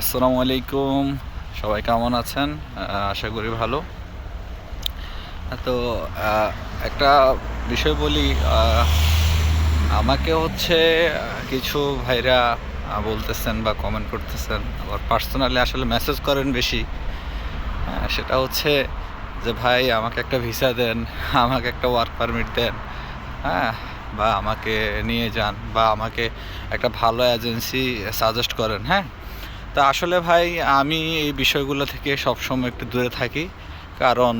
আসসালামু আলাইকুম। সবাই কেমন আছেন? আশা করি ভালো। তো একটা বিষয় বলি আমাকে হচ্ছে কিছু ভাইরা বলতেছেন বা কমেন্ট করতেছেন। আবার পার্সোনালি আসলে মেসেজ করেন বেশি। সেটা হচ্ছে যে, ভাই, আমাকে একটা ভিসা দেন, আমাকে একটা ওয়ার্ক পারমিট দেন হ্যাঁ? বা আমাকে নিয়ে যান, বা আমাকে একটা ভালো এজেন্সি সাজেস্ট করেন হ্যাঁ? তা আসলে ভাই, আমি এই বিষয়গুলো থেকে সবসময় একটু দূরে থাকি। কারণ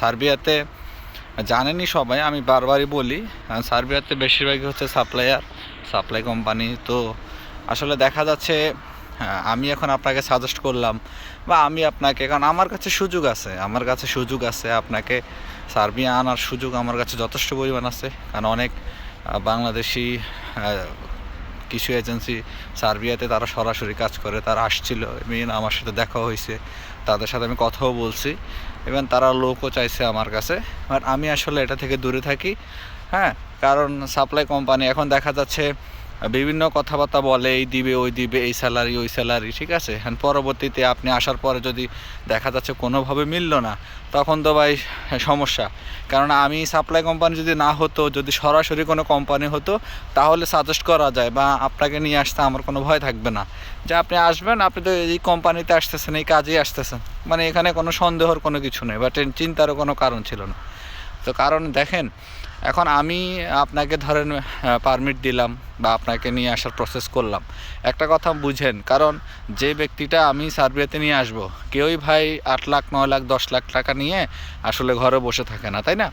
সার্বিয়াতে জানেনই সবাই, আমি বারবারই বলি সার্বিয়াতে বেশিরভাগই হচ্ছে সাপ্লায়ার, সাপ্লাই কোম্পানি। তো আসলে দেখা যাচ্ছে আমি এখন আপনাকে সাজেস্ট করলাম বা আমি আপনাকে, কারণ আমার কাছে সুযোগ আছে, আমার কাছে সুযোগ আছে আপনাকে সার্বিয়া আনার সুযোগ আমার কাছে যথেষ্ট পরিমাণ আছে। কারণ অনেক বাংলাদেশি কিছু এজেন্সি সার্বিয়াতে তারা সরাসরি কাজ করে, তারা আসছিল। মেন আমার সাথে দেখা হয়েছে। তাদের সাথে আমি কথাও বলছি। এবং তারা লোকও চাইছে আমার কাছে। বাট আমি আসলে এটা থেকে দূরে থাকি। হ্যাঁ কারণ সাপ্লাই কোম্পানি এখন দেখা যাচ্ছে বিভিন্ন কথাবার্তা বলে, এই দিবে, ওই দিবে, এই স্যালারি ওই স্যালারি ঠিক আছে? এখন পরবর্তীতে আপনি আসার পরে যদি দেখা যাচ্ছে কোনোভাবে মিললো না, তখন তো ভাই সমস্যা। কারণ আমি সাপ্লাই কোম্পানি যদি না হতো, যদি সরাসরি কোনো কোম্পানি হতো, তাহলে সাজেস্ট করা যায় বা আপনাকে নিয়ে আসতে আমার কোনো ভয় থাকবে না। যে আপনি আসবেন, আপনি তো এই কোম্পানিতে আসতেছেন, এই কাজেই আসতেছেন। মানে এখানে কোনো সন্দেহর কোনো কিছু নেই বা চিন্তারও কোনো কারণ ছিল না। তো কারণ দেখেন, এখন আমি আপনাকে ধরেন পারমিট দিলাম বা আপনাকে নিয়ে আসার প্রসেস করলাম। একটা কথা বুঝেন, কারণ যে ব্যক্তিটা আমি সার্বিয়াতে নিয়ে আসব, কেউই ভাই আট লাখ, নয় লাখ, দশ লাখ টাকা নিয়ে আসলে ঘরে বসে থাকে না, তাই না?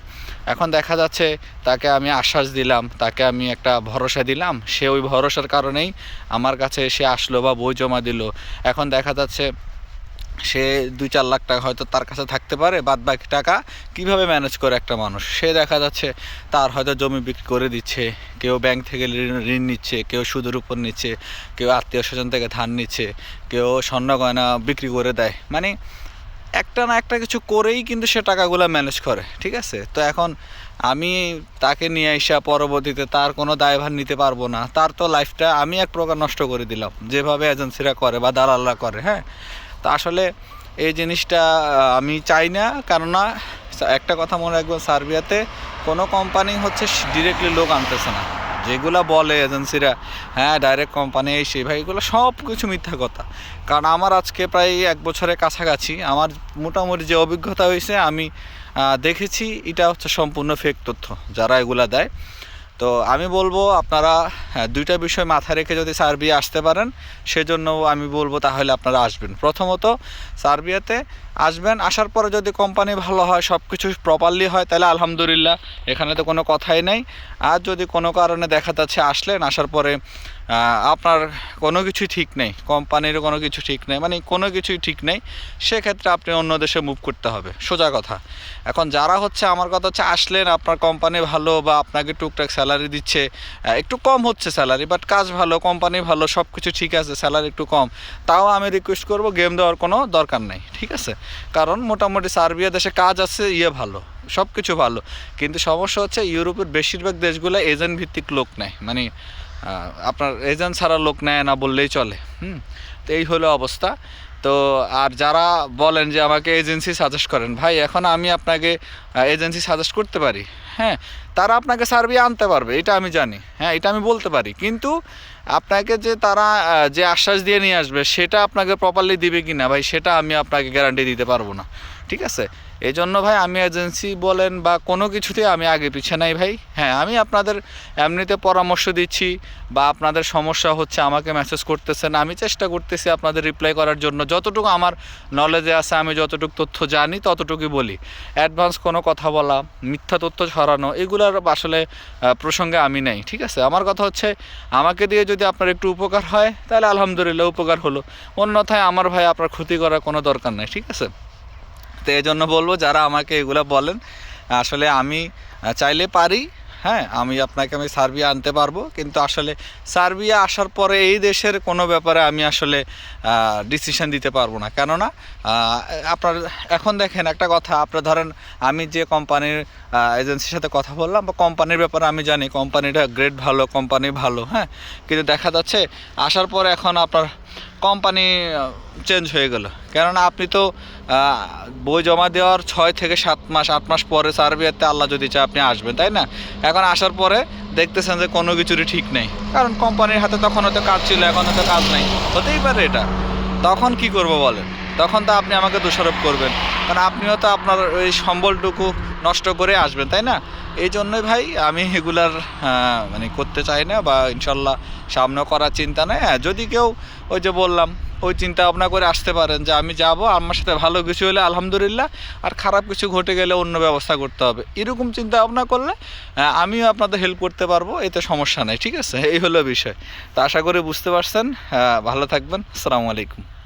এখন দেখা যাচ্ছে তাকে আমি আশ্বাস দিলাম, তাকে আমি একটা ভরসা দিলাম, সে ওই ভরসার কারণেই আমার কাছে এসে আসলো বা বই জমা দিল। এখন দেখা যাচ্ছে সে দুই চার লাখ টাকা হয়তো তার কাছে থাকতে পারে, বাদ বাকি টাকা কীভাবে ম্যানেজ করে একটা মানুষ? সে দেখা যাচ্ছে তার হয়তো জমি বিক্রি করে দিচ্ছে, কেউ ব্যাংক থেকে ঋণ নিচ্ছে, কেউ সুদের উপর নিচ্ছে, কেউ আত্মীয় স্বজন থেকে ধার নিচ্ছে, কেউ স্বর্ণ গয়না বিক্রি করে দেয়। মানে একটা না একটা কিছু করেই কিন্তু সে টাকাগুলো ম্যানেজ করে, ঠিক আছে? তো এখন আমি তাকে নিয়ে আসা পরবর্তীতে তার কোনো দায়ভার নিতে পারব না। তার তো লাইফটা আমি এক প্রকার নষ্ট করে দিলাম। যেভাবে এজেন্সিরা করে বা দালালরা করে হ্যাঁ? তো আসলে এই জিনিসটা আমি চাই না। কেননা, একটা কথা মনে রাখবেন, সার্বিয়াতে কোনো কোম্পানি হচ্ছে ডিরেক্টলি লোক আনতেছে না। যেগুলা বলে এজেন্সিরা হ্যাঁ ডাইরেক্ট কোম্পানি এই, সেই, ভাই, এগুলো সব কিছু মিথ্যা কথা। কারণ আমার আজকে প্রায় এক বছরের কাছাকাছি, আমার মোটামুটি যে অভিজ্ঞতা হয়েছে, আমি দেখেছি, এটা হচ্ছে সম্পূর্ণ ফেক তথ্য, যারা এগুলা দেয়। তো আমি বলব আপনারা হ্যাঁ, দুইটা বিষয় মাথায় রেখে যদি সার্বিয়া আসতে পারেন সেজন্য আমি বলব তাহলে আপনারা আসবেন। প্রথমত সার্বিয়াতে আসবেন আসার পরে যদি কোম্পানি ভালো হয় সব কিছু প্রপারলি হয় তাহলে আলহামদুলিল্লাহ এখানে তো কোনো কথাই নেই। আর যদি কোনো কারণে দেখা যাচ্ছে আসলেন আসার পরে আপনার কোনো কিছুই ঠিক নেই কোম্পানিরও কোনো কিছু ঠিক নেই মানে কোনো কিছুই ঠিক নেই সেক্ষেত্রে আপনি অন্য দেশে মুভ করতে হবে সোজা কথা। এখন যারা হচ্ছে আমার কথা হচ্ছে আসলেন আপনার কোম্পানি ভালো বা আপনাকে টুকটাক স্যালারি দিচ্ছে একটু কম হচ্ছে স্যালারি বাট কাজ ভালো কোম্পানি ভালো সব কিছু ঠিক আছে স্যালারি একটু কম। তাও আমি রিকোয়েস্ট করব গেম দেওয়ার কোনো দরকার নেই, ঠিক আছে? কারণ মোটামুটি সার্বিয়া দেশে কাজ আছে ইয়ে ভালো সব কিছু ভালো। কিন্তু সমস্যা হচ্ছে, ইউরোপের বেশিরভাগ দেশগুলো এজেন্ট ভিত্তিক লোক নেয় মানে আপনার এজেন্ট ছাড়া লোক নেয় না বললেই চলে, হুম? তো এই হলো অবস্থা। তো আর যারা বলেন যে আমাকে এজেন্সি সাজেস্ট করেন, ভাই, এখন আমি আপনাকে এজেন্সি সাজেস্ট করতে পারি। হ্যাঁ তারা আপনাকে সার্ভে আনতে পারবে, এটা আমি জানি। হ্যাঁ এটা আমি বলতে পারি। কিন্তু আপনাকে যে তারা যে আশ্বাস দিয়ে নিয়ে আসবে, সেটা আপনাকে প্রপারলি দিবে কি না ভাই, সেটা আমি আপনাকে গ্যারান্টি দিতে পারব না। ঠিক আছে? এই জন্য ভাই, আমি এজেন্সি বলেন বা কোনো কিছুতে আমি আগে পিছে নাই ভাই। হ্যাঁ আমি আপনাদের এমনিতে পরামর্শ দিচ্ছি বা আপনাদের সমস্যা হচ্ছে আমাকে মেসেজ করতেছেন। আমি চেষ্টা করতেছি আপনাদের রিপ্লাই করার জন্য। যতটুকু আমার নলেজে আছে, আমি যতটুকু তথ্য জানি, ততটুকুই বলি। অ্যাডভান্স কোনো কথা বলা, মিথ্যা তথ্য ছড়ানো, এগুলোর আসলে প্রসঙ্গে আমি নেই। ঠিক আছে? আমার কথা হচ্ছে, আমাকে দিয়ে যদি আপনার একটু উপকার হয়, তাহলে আলহামদুলিল্লাহ উপকার হলো। অন্যথায় আমার ভাই আপনার ক্ষতি করার কোনো দরকার নেই, ঠিক আছে? তো এই জন্য বলব, যারা আমাকে এগুলো বলেন, আসলে আমি চাইলে পারি হ্যাঁ আমি আপনাকে আমি সার্বিয়া আনতে পারব, কিন্তু আসলে সার্বিয়া আসার পরে এই দেশের কোনো ব্যাপারে আমি আসলে ডিসিশন দিতে পারব না। কেননা আপনার, এখন দেখেন একটা কথা, আপনার ধরেন আমি যে কোম্পানির এজেন্সির সাথে কথা বললাম, বা কোম্পানির ব্যাপারে আমি জানি কোম্পানিটা গ্রেড ভালো কোম্পানি ভালো হ্যাঁ? কিন্তু দেখা যাচ্ছে, আসার পরে এখন আপনার কোম্পানি চেঞ্জ হয়ে গেল। কেননা আপনি তো বই জমা দেওয়ার ছয় থেকে সাত মাস, আট মাস পরে সার্বিয়াতে আল্লাহ যদি চায় আপনি আসবেন, তাই না? এখন আসার পরে দেখতেছেন যে কোনো কিছুরই ঠিক নেই। কারণ কোম্পানির হাতে তখন হয়তো কাজ ছিল, এখন হয়তো কাজ নেই। হতেই পারে এটা। তখন কি করব বলেন? তখন তো আপনি আমাকে দোষারোপ করবেন। কারণ আপনিও তো আপনার ওই সম্বলটুকু নষ্ট করে আসবেন তাই না? এই জন্যই ভাই আমি এগুলার মানে করতে চাই না বা ইনশাল্লাহ সামনেও করার চিন্তা নেই। হ্যাঁ যদি কেউ ওই যে বললাম ওই চিন্তা ভাবনা করে আসতে পারেন যে আমি যাব আমার সাথে ভালো কিছু হলে আলহামদুলিল্লাহ আর খারাপ কিছু ঘটে গেলে অন্য ব্যবস্থা করতে হবে। এরকম চিন্তা ভাবনা করলে আহ, আমিও আপনাদের হেল্প করতে পারব এতে সমস্যা নেই ঠিক আছে? এই হলো বিষয়। তো আশা করি বুঝতে পারছেন। আহ, ভালো থাকবেন। আসসালামু আলাইকুম।